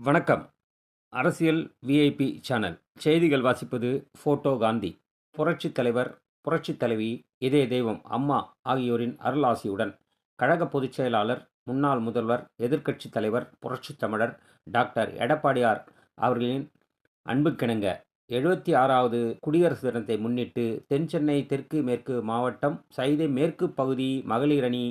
வணக்கம். அரசியல் VIP channel செய்திகள் வாசிப்பது ஃபோட்டோ காந்தி. புரட்சித் தலைவர் புரட்சித் தலைவி இதய தெய்வம் அம்மா ஆகியோரின் அருளாசியுடன் கழக பொதுச் செயலாளர் முன்னாள் முதல்வர் எதிர்க்கட்சித் தலைவர் புரட்சித் தமிழர் டாக்டர் எடப்பாடியார் அவர்களின் அன்புக்கிணங்க. எழுபத்தி ஆறாவது குடியரசு தினத்தை முன்னிட்டு தென் சென்னை தெற்கு மேற்கு மாவட்டம் சைதை மேற்கு பகுதி மகளிரணி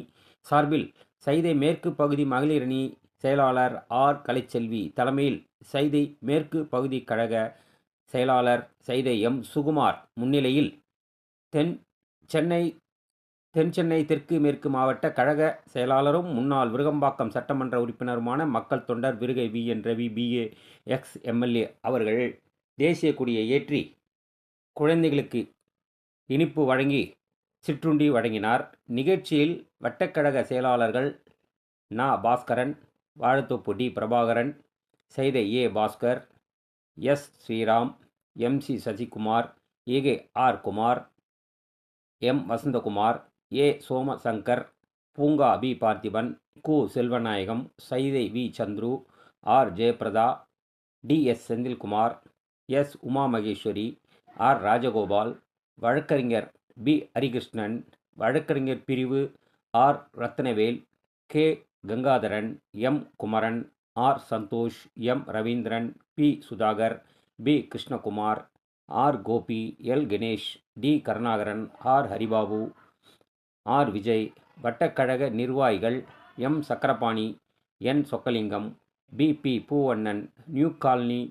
சார்பில் சைதை மேற்கு பகுதி மகளிர் அணி செயலாளர் ஆர். கலைச்செல்வி தலைமையில் சைதை மேற்கு பகுதி கழக செயலாளர் சைதை எம். சுகுமார் முன்னிலையில் தென் சென்னை தென் சென்னை தெற்கு மேற்கு மாவட்ட கழக செயலாளரும் முன்னாள் விருகம்பாக்கம் சட்டமன்ற உறுப்பினருமான மக்கள் தொண்டர் Virugai V. N. Ravi BA ex. MLA அவர்கள் தேசிய கொடியை ஏற்றி குழந்தைகளுக்கு இனிப்பு வழங்கி சிற்றுண்டி வழங்கினார். நிகழ்ச்சியில் வட்டக்கழக செயலாளர்கள் நா. பாஸ்கரன் வாழத்தோப்பு டி பிரபாகரன் செய்த A. Bhaskar S. Sriram M. C. Sasikumar AK R. Kumar M. Vasanthakumar A. Somasankar பூங்கா பி பார்த்திபன் கு. Selvanayagam Saidai V. Chandru R. Jayaprada T. S. Senthilkumar S. Uma Maheswari R. Rajagopal வழக்கறிஞர் பி. ஹரிகிருஷ்ணன் வழக்கறிஞர் பிரிவு R. Rathnavel K. Gangadharan M. Kumaran R. Santhosh M. Raveendran P. Sudhakar P. Krishnakumar R. Gopi L. Ganesh T. Karunakaran R. Haribabu R. Vijay வட்டக்கழக நிர்வாகிகள் M. Chakrapani N. Chockalingam P. P. Poovannan new colony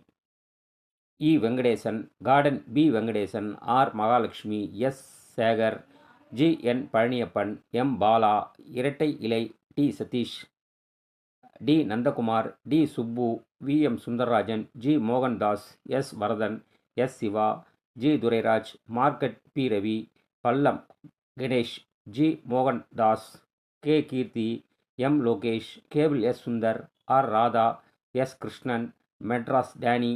E. Venkatesan garden P. Venkatesan R. Mahalakshmi S. Sekar G. N. Palaniappan M. Bala இரட்டை இலை T Satish T Nandakumar T Subbu V M Sundararajan G Mohandas S Varadhan S Siva G Durairaj market P Ravi பல்லம் Ganesh G Mohandas K Keerthi M Lokesh cable S Sundar R Radha S Krishnan Madras Danny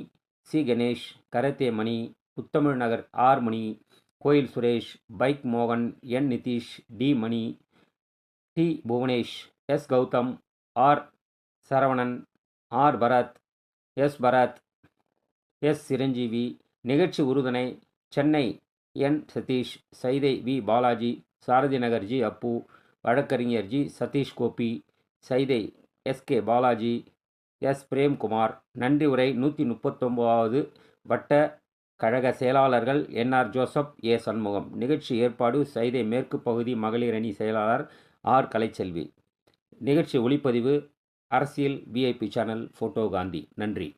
C Ganesh karate Mani Puthamizh Nagar R Mani கோயில் Suresh bike மோகன் N Nitish T Mani T. Bhuvanesh S. Gautham R. Saravanan R. Bharath S. Bharath S. Chiranjeevi நிகழ்ச்சி உறுதுணை Chennai N. Satish Saidai V. Balaji Sarathi Nagar G. Appu வழக்கறிஞர் G. Satish Gopi Saidai S. K. Balaji S. Premkumar. நன்றி உரை நூற்றி முப்பத்தொம்போதாவது வட்ட கழக செயலாளர்கள் NR Joseph ஏ. சண்முகம். நிகழ்ச்சி ஏற்பாடு சைதை மேற்கு பகுதி மகளிர் அணி செயலாளர் ஆர். கலைச்செல்வி. நிகழ்ச்சி ஒளிப்பதிவு அரசியல் விஐபி சேனல் ஃபோட்டோ காந்தி நன்றி.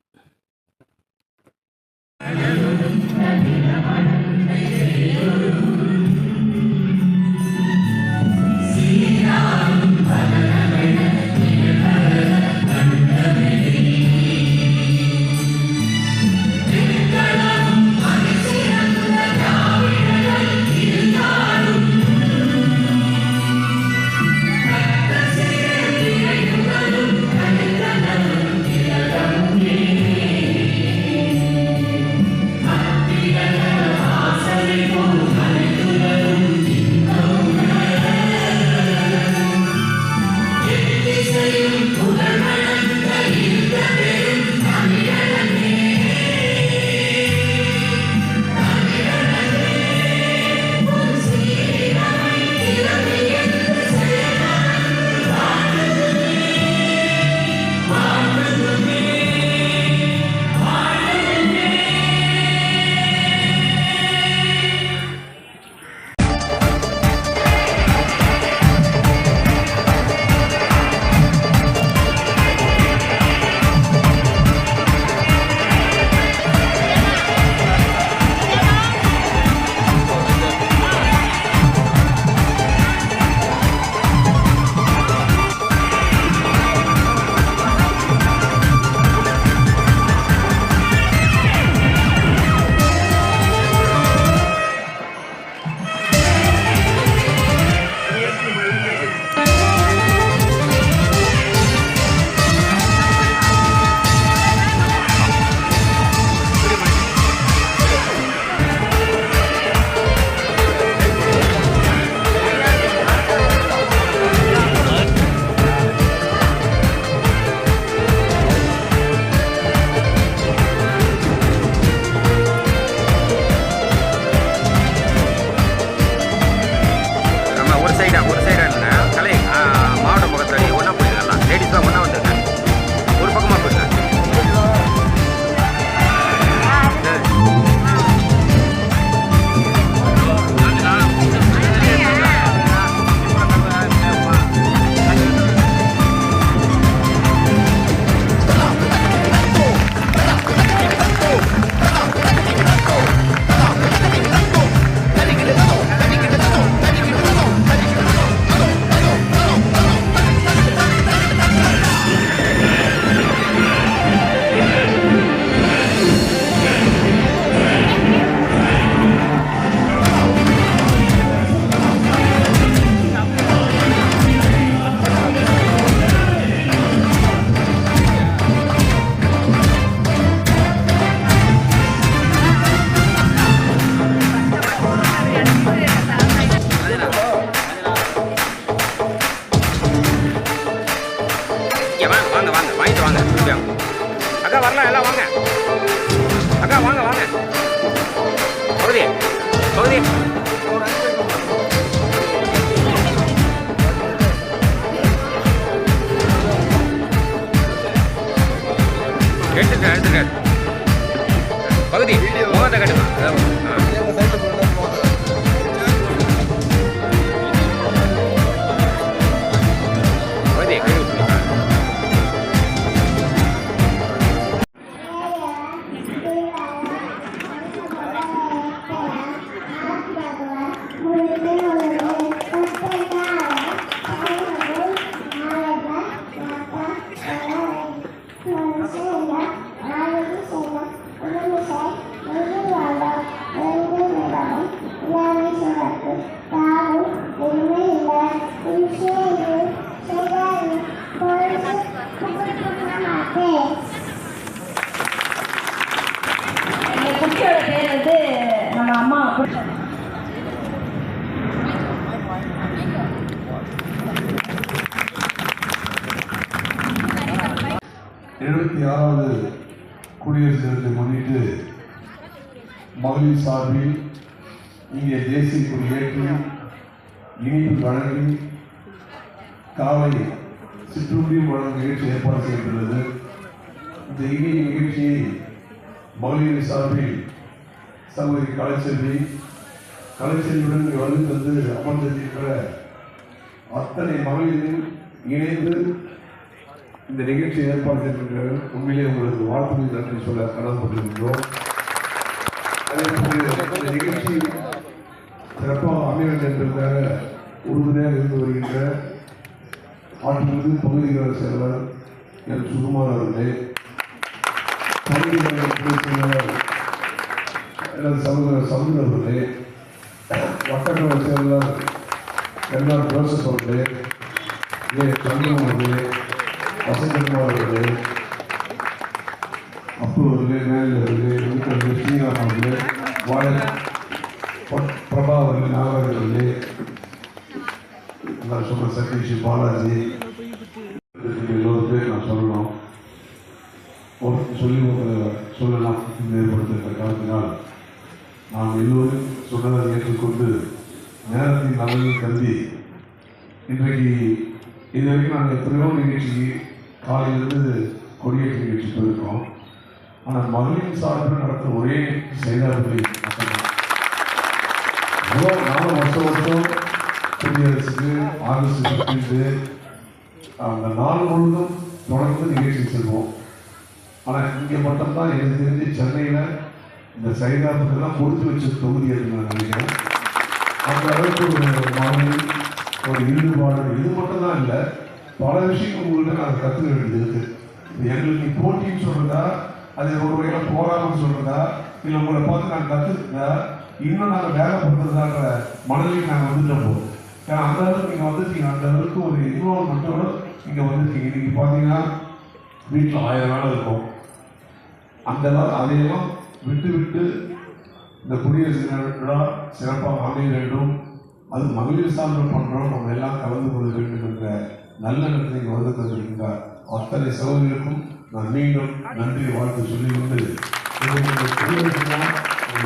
எடுத்துட்டேன் எடுத்துட்டேன் பகுதி மோகத்தை கட்டுமா? ஆ. எழுபத்தி ஆறாவது குடியரசு தினத்தை முன்னிட்டு மகளிர் சார்பில் இங்கே தேசிய கொடி ஏற்றி இனிப்பு வழங்கி காலை சிற்றுண்டியும் வழங்கும் நிகழ்ச்சி ஏற்பாடு செய்யப்பட்டுள்ளது. இந்த இனிய நிகழ்ச்சியை மகளிர் சார்பில் சகோதரி கலைச்செல்வி கலைச்செல்வியுடன் இங்கே வந்து தந்து அமர்ந்திருக்கிற அத்தனை மகளிரும் இணைந்து இந்த நிகழ்ச்சி ஏற்பாடு செய்திருக்கிறார்கள் உண்மையிலே உங்களுக்கு வாழ்த்துக்கள் நன்றி சொல்ல கடமைப்பட்டிருக்கிறோம் அதே போல இந்த நிகழ்ச்சி சிறப்பாக அமைய வேண்டும் என்பதற்காக உறுதுணையாக இருந்து வருகின்ற ஆற்றிலிருந்து பகுதிகள செல்வர் என் சுகுமார் அவர்களே பகுதிகள செயலர் எனது சகோதரர் சமுதர் அவர்களே வட்டக்கலை செயலர் என்ஆர் ஜோசப் அவர்களே ஏ. சந்திரன் அவர்களே வசந்தகுமார் அவர்களே அப்பு அவர்களே மேல் அவர்களே விழுப்புரம் ஸ்ரீராம் அவர்களே வாழ ப- பிரபா அவர்களே நாகராஜ் அவர்களே நான் சொன்ன சதீஷ் பாலாஜி எல்லோரும் பேர் நான் சொல்லணும் ஒரு சொல்லி ஒரு சொல்லலாம் ஏற்படுத்துகிற காரணத்தினால் நாம் எல்லோரும் சொன்னதை ஏற்றுக்கொண்டு நேரத்தின் நலனை கருதி இன்றைக்கு இது வரைக்கும் நாங்கள் எத்தனையோ காலையிலிருந்து கொடியேற்ற நிகழ்ச்சி போயிருக்கோம் ஆனால் மகளிர் சார்பில் நடத்த ஒரே செயலாளர்கள் மட்டும்தான் அவ்வளோ வருஷம் வருஷம் குடியரசுக்கு ஆகஸ்ட் ஃபிஃப்டீன்த்து அந்த நாள் முழுவதும் தொடர்ந்து நிகழ்ச்சி செல்வோம். ஆனால் இங்கே மட்டும்தான் எனக்கு தெரிஞ்சு சென்னையில் இந்த சைதாபுரத்தெல்லாம் கொடுத்து வச்ச தொகுதி நான் நினைக்கிறேன். அந்த அளவுக்கு ஒரு மகளிர் ஒரு ஈடுபாடு இது மட்டும் தான் இல்லை பல விஷயங்கள் உங்கள்கிட்ட நான் கற்றுக்க வேண்டியது. இருக்கு எங்களுக்கு நீ போட்டின்னு சொல்றதா அது ஒரு வகையில் போராமல் சொல்றதா இல்லை உங்களை பார்த்து நான் கற்றுக்கிட்டா இன்னும் நாங்கள் வேலை பண்ணுறதான்ற மனதில் நாங்கள் வந்துட்டோம் போகிறோம் ஏன்னா அந்த அளவுக்கு நீங்கள் வந்துட்டீங்க அந்த அளவுக்கு ஒரு இன்வால்மெண்ட்டோட இங்கே வந்துருக்கீங்க இன்னைக்கு பார்த்தீங்கன்னா வீட்டில் ஆயிரம் வேலை இருக்கும். அந்த அதையெல்லாம் விட்டு விட்டு இந்த குடியரசு தின விழா சிறப்பாக அமைய வேண்டும். அது மகளிர் சார்ந்த பண்ணுறோம் நம்ம எல்லாம் கலந்து கொள்ள வேண்டும் என்ற நல்ல எண்ணத்தை வந்து தந்திருக்கிறார் அத்தனை சகோதரிகளுக்கும் நான் மீண்டும் நன்றி வாழ்த்து சொல்லி கொண்டு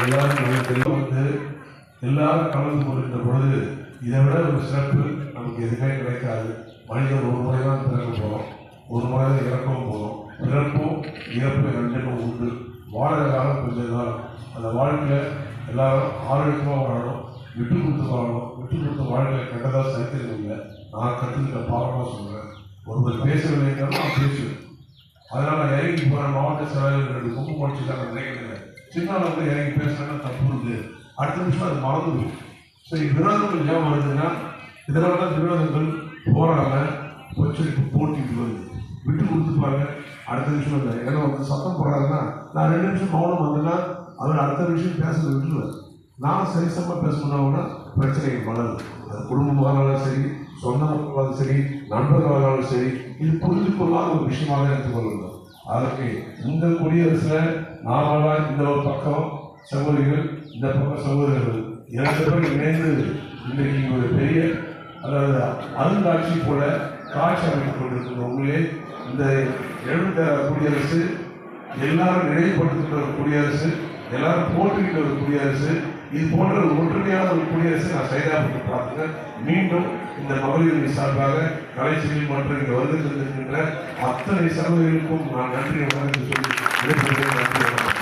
எல்லாரும் வந்து எல்லாரும் கலந்து கொண்டிருந்த பொழுது இதை விட ஒரு சிறப்பு நமக்கு எதுவுமே கிடைக்காது. மனிதன் ஒரு முறை தான் பிறக்க போகிறோம் ஒரு முறை தான் இறக்கவும் போகிறோம் பிறப்பும் இறப்பு ரெண்டுக்கும் உண்டு. வாழற காலம் கொஞ்ச அந்த வாழ்க்கையில் எல்லாரும் ஆரோக்கியமாக வாழணும் விட்டு கொடுத்து வாழணும். விட்டு கொடுத்து வாழ்க்கை கெட்டதாக சரித்திரம் இல்லை நான் கற்றுக்கிட்ட பாடமாக சொல்கிறேன் ஒருவர் பேசவில்லைங்கிறது நான் பேசுவேன் அதனால் நான் இறங்கி போகிறேன் மாவட்ட செயலாளர்கள் ரெண்டு கும்பு நான் நினைக்கிறேன். சின்ன வந்து இறங்கி பேசுகிறேன்னா தப்பு இருக்குது அடுத்த நிமிஷம் அது மறந்துடும். சரி விரோதங்கள் ஏன் வருதுன்னா இதனால தான் விரோதங்கள் போகிறாங்க பிரச்சனைக்கு போட்டிட்டு வருது. விட்டு கொடுத்துப்பாங்க. அடுத்த நிமிஷம் இல்லை ஏன்னா வந்து சத்தம் போடுறாங்கன்னா நான் ரெண்டு நிமிஷம் மௌனம் வந்தேன்னா அவர் அடுத்த விஷயம் பேசுறது விட்டுருவார். நான் சரிசமாக பேசணும்னா பிரச்சனைகள் வளருது. அது குடும்பமானாலும் சரி சொந்த சரி நண்பர்களாலும் சரி இது புரிந்து கொள்ளாத ஒரு விஷயமாக எடுத்துக்கொள்ளணும் அதற்கு இந்த குடியரசில் நாமளா இந்த ஒரு பக்கம் சகோதரிகள் இந்த பக்கம் சகோதரர்கள் இரண்டு பேரும் இணைந்து இன்றைக்கு ஒரு பெரிய அதாவது அருங்காட்சி போல காட்சி அமைத்துக் கொண்டிருக்கிற உங்களே இந்த எழுந்த குடியரசு எல்லாரும் நினைவுபடுத்துகிற ஒரு குடியரசு எல்லாரும் போற்றுகின்ற ஒரு குடியரசு இது போன்ற ஒரு ஒற்றுமையான ஒரு குடியரசு நான் சைதாபுரத்தை பார்த்துங்க மீண்டும் இந்த மகளிர் சார்பாக கலைச்செல்வி மற்றும் இங்கே வந்து இருக்கின்ற அத்தனை சகோதரிகளுக்கும் நான் நன்றி வணக்கம் சொல்லி விடைபெறுகிறேன். நன்றி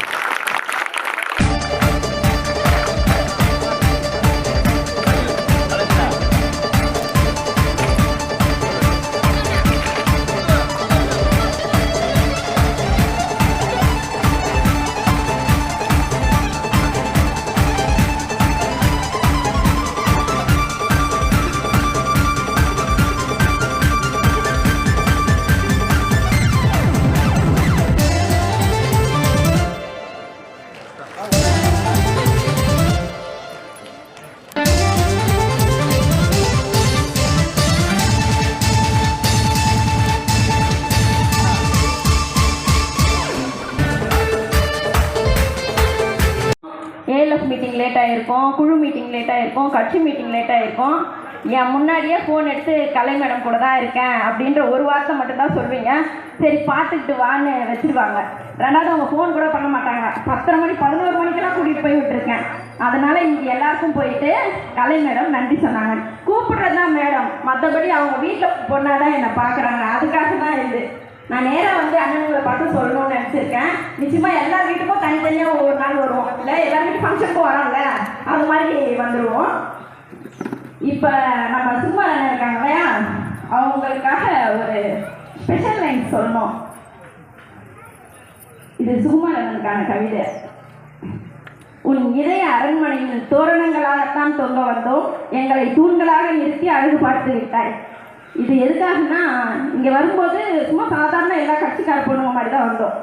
மீட்டிங் கட்சி மீட்டிங் லேட்டாக இருக்கும் என் முன்னாடியே ஃபோன் எடுத்து கலை மேடம் கூட தான் இருக்கேன் அப்படின்ற ஒரு வார்த்தை மட்டும்தான் சொல்வீங்க. சரி பார்த்துக்கிட்டு வான்னு வச்சிருவாங்க. ரெண்டாவது அவங்க ஃபோன் கூட பண்ண மாட்டாங்க. பத்தரை மணி பதினோரு மணிக்கெல்லாம் கூட்டிகிட்டு போய் விட்டுருக்கேன். அதனால் இங்கே எல்லாருக்கும் போயிட்டு கலை மேடம் நன்றி சொன்னாங்க. கூப்பிடுறது தான் மேடம் மற்றபடி அவங்க வீட்டில் பொண்ணாக தான் என்னை பார்க்குறாங்க அதுக்காக தான் இது. நான் நேராக வந்து அண்ணனுங்களை பார்த்து சொல்லணும்னு நினச்சிருக்கேன். நிச்சயமாக எல்லா வீட்டுக்கும் தனித்தனியாக ஒவ்வொரு நாள் வருவோம். இல்லை எல்லா வீட்டு ஃபங்க்ஷனுக்கும் வரோம்ல. அது மாதிரி வந்துடுவோம் இப்போ நம்ம சும்மா இருக்காங்க இல்லையா? அவங்களுக்காக ஒரு ஸ்பெஷல் லைன் சொல்லணும். இது சுகுமாரனுக்கான கவிதை. உன் இதய அரண்மனையில் தோரணங்களாகத்தான் தொங்க வந்தோம். எங்களை தூண்களாக நிறுத்தி அழகு பார்த்து விட்டாய் இது எதுக்காகனா இங்கே வரும்போது சும்மா சாதாரண எல்லா கட்சிக்கார பொண்ணுங்க மாதிரி தான் வந்தோம்.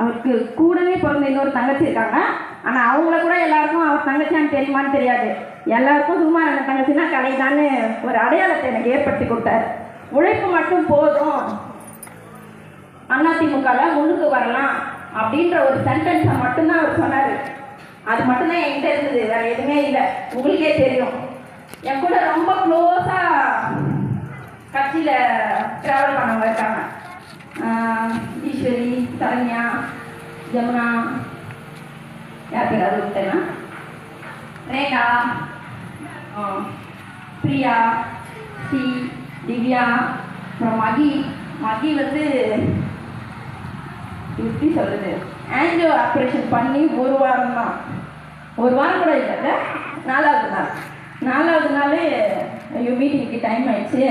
அவருக்கு கூடவே பிறந்த இன்னொரு தங்கச்சி இருக்காங்க. ஆனால் அவங்கள கூட எல்லாருக்கும் அவர் தங்கச்சியான்னு தெரியுமான்னு தெரியாது. எல்லாருக்கும் சும்மா அந்த தங்கச்சின்னா கலைதான்னு ஒரு அடையாளத்தை எனக்கு ஏற்படுத்தி கொடுத்தாரு. உழைப்பு மட்டும் போதும். அதிமுகவில் முழுக்கு வரலாம் அப்படின்ற ஒரு சென்டென்ஸை மட்டும்தான் அவர் சொன்னார். அது மட்டும்தான் என்கிட்ட இருந்தது. வேறு எதுவுமே இல்லை. உங்களுக்கே தெரியும். என் கூட ரொம்ப க்ளோஸாக கட்சியில் ட்ராவல் பண்ணவங்க இருக்காங்க. ஈஸ்வரி சரண்யா ஜமுனா யார் பேர் அது ரேகா பிரியா சி திவ்யா அப்புறம் மகி. மகி வந்து எப்படி சொல்கிறது ஆன்ஜியோ ஆப்ரேஷன் பண்ணி ஒரு வாரம் தான். ஒரு வாரம் கூட இல்லை நாலாவது நாள். நாலாவது நாள் ஐயோ மீட்டிங்க்கு டைம் ஆயிடுச்சு.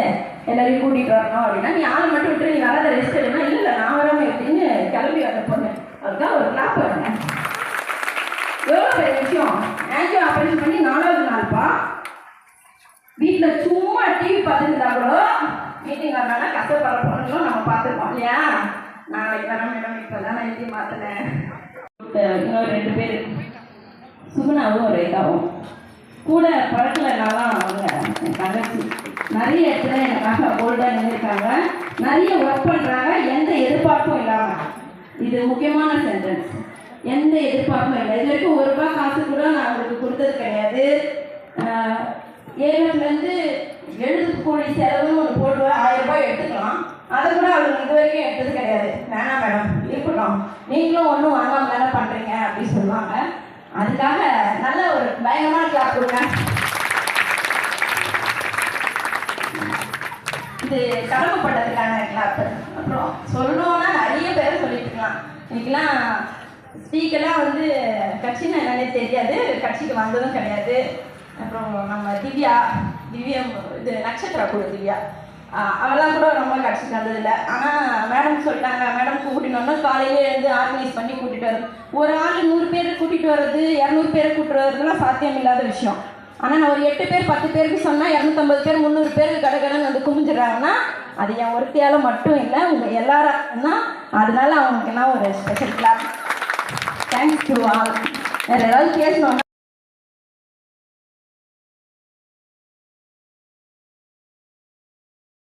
எல்லாரையும் கூட்டிகிட்டு வரணும் அப்படின்னா நீ ஆளை மட்டும் விட்டு நீ வராத ரெஸ்ட் எடுனா இல்லை நான் வராமல் எப்படின்னு கிளம்பி வந்த பொண்ணு. அதுதான் ஒரு கிளாப் வருங்க எவ்வளோ பெரிய விஷயம்? ஆன்ஜியோ ஆப்ரேஷன் பண்ணி நாலாவது நாள்ப்பா வீட்டில் சும்மா டிவி பார்த்துருந்தா கூட மீட்டிங் வரனால கஷ்டப்படுற பொண்ணுங்களும் நம்ம பார்த்துருக்கோம் இல்லையா? நாளைக்கு வர மேடம். இப்போ தான் நான் எழுதி மாற்றினேன் இன்னொரு ரெண்டு பேர். சுகுணாவும் ரேகாவும் கூட பழக்கலைனாலாம் அவங்க தங்கச்சி. நிறைய இடத்துல எனக்காக போல்டாக நின்றுருக்காங்க நிறைய ஒர்க் பண்ணுறாங்க எந்த எதிர்பார்ப்பும் இல்லாமல் இது முக்கியமான சென்டென்ஸ் எந்த எதிர்பார்ப்பும் இல்லை. இது வரைக்கும் ஒரு ரூபாய் காசு கூட நான் அவங்களுக்கு கொடுத்தது கிடையாது. ஏழுலேருந்து எழுது கூலி செலவுன்னு ஒன்று போடுவேன் ஆயிரம் ரூபாய் எடுத்துக்கலாம். அதை கூட அவங்க இது வரைக்கும் எடுத்தது கிடையாது. வேணாம் மேடம் இருக்கட்டும். நீங்களும் ஒன்றும் வாங்காம தானே பண்ணுறீங்க அப்படின்னு சொல்லுவாங்க. அதுக்காக பயங்கரமான கொடுங்க இது கடமைப்பட்டதுக்கான கிளாப் அப்புறம் சொல்லணும்னா நிறைய பேர் சொல்லிட்டு இருக்கலாம் இன்னைக்கெல்லாம் ஸ்பீக்கெல்லாம் வந்து கட்சின்னு என்னன்னே தெரியாது கட்சிக்கு வந்ததும் கிடையாது. அப்புறம் நம்ம திவ்யா திவ்யம் இது நட்சத்திர கூட திவ்யா அவெல்லாம் கூட ரொம்ப கட்சிக்கு வந்ததில்லை. ஆனால் மேடம் சொல்லிட்டாங்க மேடம் கூட்டினோன்னா காலையிலே இருந்து ஆர்கனைஸ் பண்ணி கூட்டிகிட்டு வரும் ஒரு ஆள் நூறு பேர் கூட்டிகிட்டு வர்றது இரநூறு பேரை கூட்டிட்டு வர்றதுலாம் சாத்தியம் இல்லாத விஷயம். ஆனால் நான் ஒரு எட்டு பேர் பத்து பேருக்கு சொன்னால் இரநூத்தம்பது பேர் முந்நூறு பேருக்கு கடகடன்னு வந்து குமிஞ்சிடுறாங்கன்னா அது என் ஒருத்தியால் மட்டும் இல்லை உங்கள் எல்லாரும் தான். அதனால அவங்களுக்கெல்லாம் ஒரு special class thanks to all வேறு ஏதாவது பேசணும்